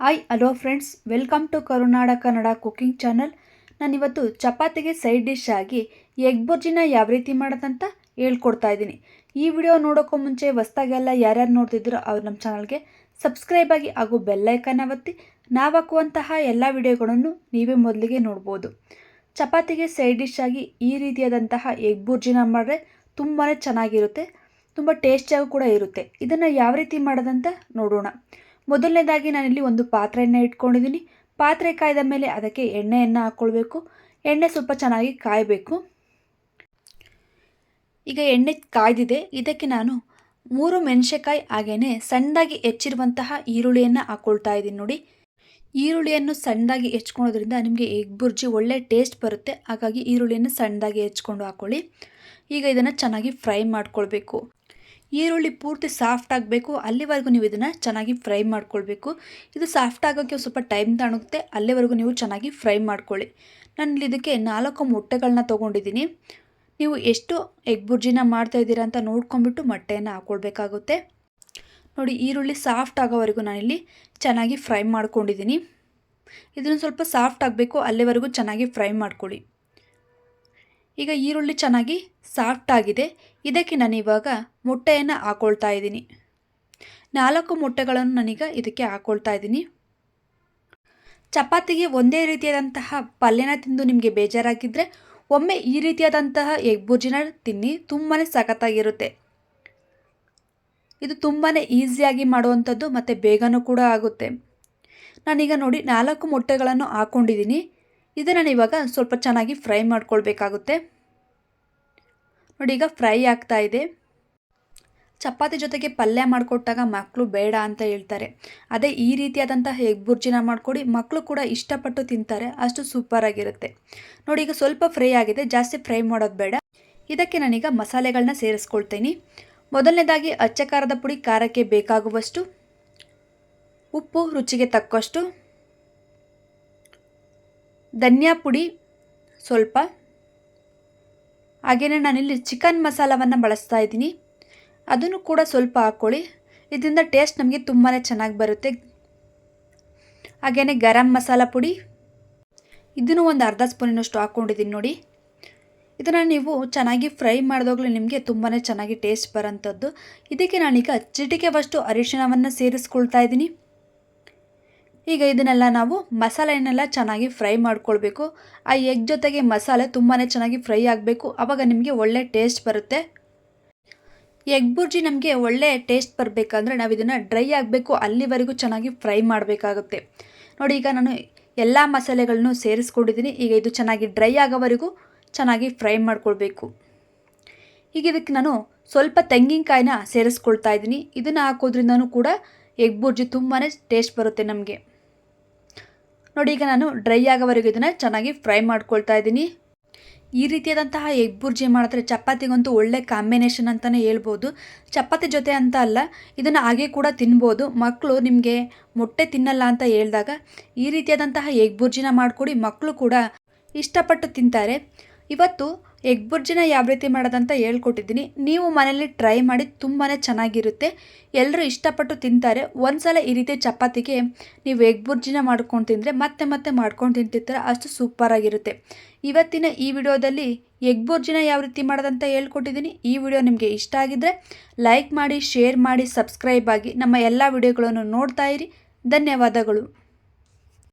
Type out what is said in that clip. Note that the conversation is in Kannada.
Hi hello friends welcome to Karunada Kannada cooking channel ನಾನಿವತ್ತು ಚಪಾತಿಗೆ ಸೈಡ್ ಡಿಶ್ ಆಗಿ ಎಗ್ ಬುರ್ಜಿನ ಯಾವ ರೀತಿ ಮಾಡೋದಂತ ಹೇಳ್ಕೊಡ್ತಾ ಇದ್ದೀನಿ. ಈ ವಿಡಿಯೋ ನೋಡೋಕ್ಕೂ ಮುಂಚೆ ಹೊಸ್ದಾಗೆಲ್ಲ ಯಾರ್ಯಾರು ನೋಡ್ತಿದ್ರು ಅವ್ರು ನಮ್ಮ ಚಾನಲ್ಗೆ ಸಬ್ಸ್ಕ್ರೈಬ್ ಆಗಿ ಹಾಗೂ ಬೆಲ್ಲೈಕನ್ನ ಒತ್ತಿ ನಾವು ಹಾಕುವಂತಹ ಎಲ್ಲ ವಿಡಿಯೋಗಳನ್ನು ನೀವೇ ಮೊದಲಿಗೆ ನೋಡ್ಬೋದು. ಚಪಾತಿಗೆ ಸೈಡ್ ಡಿಶ್ ಆಗಿ ಈ ರೀತಿಯಾದಂತಹ ಎಗ್ ಬುರ್ಜಿನ ಮಾಡಿದ್ರೆ ತುಂಬಾ ಚೆನ್ನಾಗಿರುತ್ತೆ, ತುಂಬ ಟೇಸ್ಟಿಯಾಗೂ ಕೂಡ ಇರುತ್ತೆ. ಇದನ್ನು ಯಾವ ರೀತಿ ಮಾಡೋದಂತ ನೋಡೋಣ. ಮೊದಲನೇದಾಗಿ ನಾನಿಲ್ಲಿ ಒಂದು ಪಾತ್ರೆಯನ್ನು ಇಟ್ಕೊಂಡಿದ್ದೀನಿ. ಪಾತ್ರೆ ಕಾಯ್ದ ಮೇಲೆ ಅದಕ್ಕೆ ಎಣ್ಣೆಯನ್ನು ಹಾಕ್ಕೊಳ್ಬೇಕು ಎಣ್ಣೆ ಸ್ವಲ್ಪ ಚೆನ್ನಾಗಿ ಕಾಯಬೇಕು. ಈಗ ಎಣ್ಣೆ ಕಾಯ್ದಿದೆ. ಇದಕ್ಕೆ ನಾನು ಮೂರು ಮೆಣಸೆಕಾಯಿ ಹಾಗೆಯೇ ಸಣ್ಣದಾಗಿ ಹೆಚ್ಚಿರುವಂತಹ ಈರುಳ್ಳಿಯನ್ನು ಹಾಕ್ಕೊಳ್ತಾ ಇದ್ದೀನಿ ನೋಡಿ. ಈರುಳ್ಳಿಯನ್ನು ಸಣ್ಣದಾಗಿ ಹೆಚ್ಕೊಳೋದ್ರಿಂದ ನಿಮಗೆ ಎಗ್ ಬುರ್ಜಿ ಒಳ್ಳೆ ಟೇಸ್ಟ್ ಬರುತ್ತೆ. ಹಾಗಾಗಿ ಈರುಳ್ಳಿಯನ್ನು ಸಣ್ಣದಾಗಿ ಹೆಚ್ಕೊಂಡು ಹಾಕ್ಕೊಳ್ಳಿ ಈಗ ಇದನ್ನು ಚೆನ್ನಾಗಿ ಫ್ರೈ ಮಾಡ್ಕೊಳ್ಬೇಕು. ಈರುಳ್ಳಿ ಪೂರ್ತಿ ಸಾಫ್ಟ್ ಆಗಬೇಕು. ಅಲ್ಲಿವರೆಗೂ ನೀವು ಇದನ್ನು ಚೆನ್ನಾಗಿ ಫ್ರೈ ಮಾಡ್ಕೊಳ್ಬೇಕು. ಇದು ಸಾಫ್ಟ್ ಆಗೋಕ್ಕೆ ಸ್ವಲ್ಪ ಟೈಮ್ ತಾಣುತ್ತೆ ಅಲ್ಲಿವರೆಗೂ ನೀವು ಚೆನ್ನಾಗಿ ಫ್ರೈ ಮಾಡ್ಕೊಳ್ಳಿ. ನಾನು ಇದಕ್ಕೆ ನಾಲ್ಕು ಮೊಟ್ಟೆಗಳನ್ನ ತೊಗೊಂಡಿದ್ದೀನಿ. ನೀವು ಎಷ್ಟು ಎಗ್ ಬುರ್ಜಿನ ಮಾಡ್ತಾ ಇದ್ದೀರಾ ಅಂತ ನೋಡ್ಕೊಂಬಿಟ್ಟು ಮೊಟ್ಟೆಯನ್ನು ಹಾಕ್ಕೊಳ್ಬೇಕಾಗುತ್ತೆ ನೋಡಿ, ಈರುಳ್ಳಿ ಸಾಫ್ಟ್ ಆಗೋವರೆಗೂ ನಾನಿಲ್ಲಿ ಚೆನ್ನಾಗಿ ಫ್ರೈ ಮಾಡ್ಕೊಂಡಿದ್ದೀನಿ. ಇದನ್ನು ಸ್ವಲ್ಪ ಸಾಫ್ಟ್ ಆಗಬೇಕು. ಅಲ್ಲಿವರೆಗೂ ಚೆನ್ನಾಗಿ ಫ್ರೈ ಮಾಡ್ಕೊಳ್ಳಿ. ಈಗ ಈರುಳ್ಳಿ ಚೆನ್ನಾಗಿ ಸಾಫ್ಟ್ ಆಗಿದೆ. ಇದಕ್ಕೆ ನಾನಿವಾಗ ಮೊಟ್ಟೆಯನ್ನು ಹಾಕ್ಕೊಳ್ತಾ ಇದ್ದೀನಿ. ನಾಲ್ಕು ಮೊಟ್ಟೆಗಳನ್ನು ನಾನೀಗ ಇದಕ್ಕೆ ಹಾಕ್ಕೊಳ್ತಾ ಇದ್ದೀನಿ. ಚಪಾತಿಗೆ ಒಂದೇ ರೀತಿಯಾದಂತಹ ಪಲ್ಯನ ತಿಂದು ನಿಮಗೆ ಬೇಜಾರಾಗಿದ್ದರೆ ಒಮ್ಮೆ ಈ ರೀತಿಯಾದಂತಹ ಎಗ್ ಬುರ್ಜಿನ ತಿನ್ನಿ ತುಂಬಾ ಸಖತ್ತಾಗಿರುತ್ತೆ. ಇದು ತುಂಬಾ ಈಸಿಯಾಗಿ ಮಾಡುವಂಥದ್ದು ಮತ್ತು ಬೇಗನೂ ಕೂಡ ಆಗುತ್ತೆ. ನಾನೀಗ ನೋಡಿ ನಾಲ್ಕು ಮೊಟ್ಟೆಗಳನ್ನು ಹಾಕ್ಕೊಂಡಿದ್ದೀನಿ ಇದನ್ನು ಇವಾಗ ಸ್ವಲ್ಪ ಚೆನ್ನಾಗಿ ಫ್ರೈ ಮಾಡ್ಕೊಳ್ಬೇಕಾಗುತ್ತೆ. ನೋಡಿ, ಈಗ ಫ್ರೈ ಆಗ್ತಾ ಇದೆ. ಚಪಾತಿ ಜೊತೆಗೆ ಪಲ್ಯ ಮಾಡಿಕೊಟ್ಟಾಗ ಮಕ್ಕಳು ಬೇಡ ಅಂತ ಹೇಳ್ತಾರೆ. ಅದೇ ಈ ರೀತಿಯಾದಂತಹ ಎಗ್ ಬುರ್ಜಿನ ಮಾಡಿಕೊಡಿ ಮಕ್ಕಳು ಕೂಡ ಇಷ್ಟಪಟ್ಟು ತಿಂತಾರೆ, ಅಷ್ಟು ಸೂಪರಾಗಿರುತ್ತೆ ನೋಡಿ, ಈಗ ಸ್ವಲ್ಪ ಫ್ರೈ ಆಗಿದೆ, ಜಾಸ್ತಿ ಫ್ರೈ ಮಾಡೋದು ಬೇಡ. ಇದಕ್ಕೆ ನಾನೀಗ ಮಸಾಲೆಗಳನ್ನ ಸೇರಿಸ್ಕೊಳ್ತೀನಿ. ಮೊದಲನೇದಾಗಿ ಅಚ್ಚ ಖಾರದ ಪುಡಿ, ಖಾರಕ್ಕೆ ಬೇಕಾಗುವಷ್ಟು ಉಪ್ಪು, ರುಚಿಗೆ ತಕ್ಕಷ್ಟು ಧನಿಯಾ ಪುಡಿ ಸ್ವಲ್ಪ. ಹಾಗೆಯೇ ನಾನಿಲ್ಲಿ ಚಿಕನ್ ಮಸಾಲವನ್ನು ಬಳಸ್ತಾ ಇದ್ದೀನಿ. ಅದನ್ನು ಕೂಡ ಸ್ವಲ್ಪ ಹಾಕ್ಕೊಳ್ಳಿ. ಇದರಿಂದ ಟೇಸ್ಟ್ ನಮಗೆ ತುಂಬಾ ಚೆನ್ನಾಗಿ ಬರುತ್ತೆ. ಹಾಗೆಯೇ ಗರಂ ಮಸಾಲ ಪುಡಿ. ಇದನ್ನು ಒಂದು ಅರ್ಧ ಸ್ಪೂನಿನಷ್ಟು ಹಾಕ್ಕೊಂಡಿದ್ದೀನಿ ನೋಡಿ. ಇದನ್ನು ನೀವು ಚೆನ್ನಾಗಿ ಫ್ರೈ ಮಾಡಿದಾಗಲೂ ನಿಮಗೆ ತುಂಬಾ ಚೆನ್ನಾಗಿ ಟೇಸ್ಟ್ ಬರೋಂಥದ್ದು. ಇದಕ್ಕೆ ನಾನೀಗ ಚಿಟಿಕೆವಷ್ಟು ಅರಿಶಿಣವನ್ನು ಸೇರಿಸ್ಕೊಳ್ತಾ ಇದ್ದೀನಿ. ಈಗ ಇದನ್ನೆಲ್ಲ ನಾವು ಮಸಾಲೆಯನ್ನೆಲ್ಲ ಚೆನ್ನಾಗಿ ಫ್ರೈ ಮಾಡ್ಕೊಳ್ಬೇಕು. ಆ ಎಗ್ ಜೊತೆಗೆ ಮಸಾಲೆ ತುಂಬಾ ಚೆನ್ನಾಗಿ ಫ್ರೈ ಆಗಬೇಕು. ಆವಾಗ ನಿಮಗೆ ಒಳ್ಳೆ ಟೇಸ್ಟ್ ಬರುತ್ತೆ. ಎಗ್ ಬುರ್ಜಿ ನಮಗೆ ಒಳ್ಳೆ ಟೇಸ್ಟ್ ಬರಬೇಕಂದ್ರೆ ನಾವು ಇದನ್ನು ಡ್ರೈ ಆಗಬೇಕು. ಅಲ್ಲಿವರೆಗೂ ಚೆನ್ನಾಗಿ ಫ್ರೈ ಮಾಡಬೇಕಾಗುತ್ತೆ. ನೋಡಿ, ಈಗ ನಾನು ಎಲ್ಲ ಮಸಾಲೆಗಳನ್ನು ಸೇರಿಸ್ಕೊಂಡಿದ್ದೀನಿ. ಈಗ ಇದು ಚೆನ್ನಾಗಿ ಡ್ರೈ ಆಗೋವರೆಗೂ ಚೆನ್ನಾಗಿ ಫ್ರೈ ಮಾಡ್ಕೊಳ್ಬೇಕು. ಈಗ ಇದಕ್ಕೆ ನಾನು ಸ್ವಲ್ಪ ತೆಂಗಿನಕಾಯಿನ ಸೇರಿಸ್ಕೊಳ್ತಾ ಇದ್ದೀನಿ. ಇದನ್ನು ಹಾಕೋದ್ರಿಂದನೂ ಕೂಡ ಎಗ್ ಬುರ್ಜಿ ತುಂಬಾ ಟೇಸ್ಟ್ ಬರುತ್ತೆ ನಮಗೆ. ನೋಡಿ, ಈಗ ನಾನು ಡ್ರೈ ಆಗೋವರೆಗೂ ಇದನ್ನು ಚೆನ್ನಾಗಿ ಫ್ರೈ ಮಾಡ್ಕೊಳ್ತಾ ಇದ್ದೀನಿ. ಈ ರೀತಿಯಾದಂತಹ ಎಗ್ ಬುರ್ಜಿ ಮಾಡಿದ್ರೆ ಚಪಾತಿಗಂತೂ ಒಳ್ಳೆ ಕಾಂಬಿನೇಷನ್ ಅಂತಲೇ ಹೇಳ್ಬೋದು. ಚಪಾತಿ ಜೊತೆ ಅಂತ ಅಲ್ಲ, ಇದನ್ನು ಹಾಗೆ ಕೂಡ ತಿನ್ಬೋದು. ಮಕ್ಕಳು ನಿಮಗೆ ಮೊಟ್ಟೆ ತಿನ್ನಲ್ಲ ಅಂತ ಹೇಳಿದಾಗ ಈ ರೀತಿಯಾದಂತಹ ಎಗ್ ಬುರ್ಜಿನ ಮಾಡಿಕೊಡಿ ಮಕ್ಕಳು ಕೂಡ ಇಷ್ಟಪಟ್ಟು ತಿಂತಾರೆ. ಇವತ್ತು ಎಗ್ ಬುರ್ಜಿನ ಯಾವ ರೀತಿ ಮಾಡೋದಂತ ಹೇಳ್ಕೊಟ್ಟಿದ್ದೀನಿ. ನೀವು ಮನೇಲಿ ಟ್ರೈ ಮಾಡಿ ತುಂಬಾ ಚೆನ್ನಾಗಿರುತ್ತೆ. ಎಲ್ಲರೂ ಇಷ್ಟಪಟ್ಟು ತಿಂತಾರೆ. ಒಂದ್ಸಲ ಈ ರೀತಿ ಚಪಾತಿಗೆ ನೀವು ಎಗ್ ಬುರ್ಜಿನ ಮಾಡ್ಕೊಂಡು ತಿಂದರೆ ಮತ್ತೆ ಮತ್ತೆ ಮಾಡ್ಕೊಂಡು ತಿಂತಿರ್ತಾರೆ. ಅಷ್ಟು ಸೂಪರಾಗಿರುತ್ತೆ ಇವತ್ತಿನ ಈ ವಿಡಿಯೋದಲ್ಲಿ ಎಗ್ ಬುರ್ಜಿನ ಯಾವ ರೀತಿ ಮಾಡೋದಂತ ಹೇಳ್ಕೊಟ್ಟಿದ್ದೀನಿ. ಈ ವಿಡಿಯೋ ನಿಮಗೆ ಇಷ್ಟ ಆಗಿದ್ದರೆ ಲೈಕ್ ಮಾಡಿ ಶೇರ್ ಮಾಡಿ ಸಬ್ಸ್ಕ್ರೈಬ್ ಆಗಿ ನಮ್ಮ ಎಲ್ಲ ವಿಡಿಯೋಗಳನ್ನು ನೋಡ್ತಾ ಇರಿ. ಧನ್ಯವಾದಗಳು.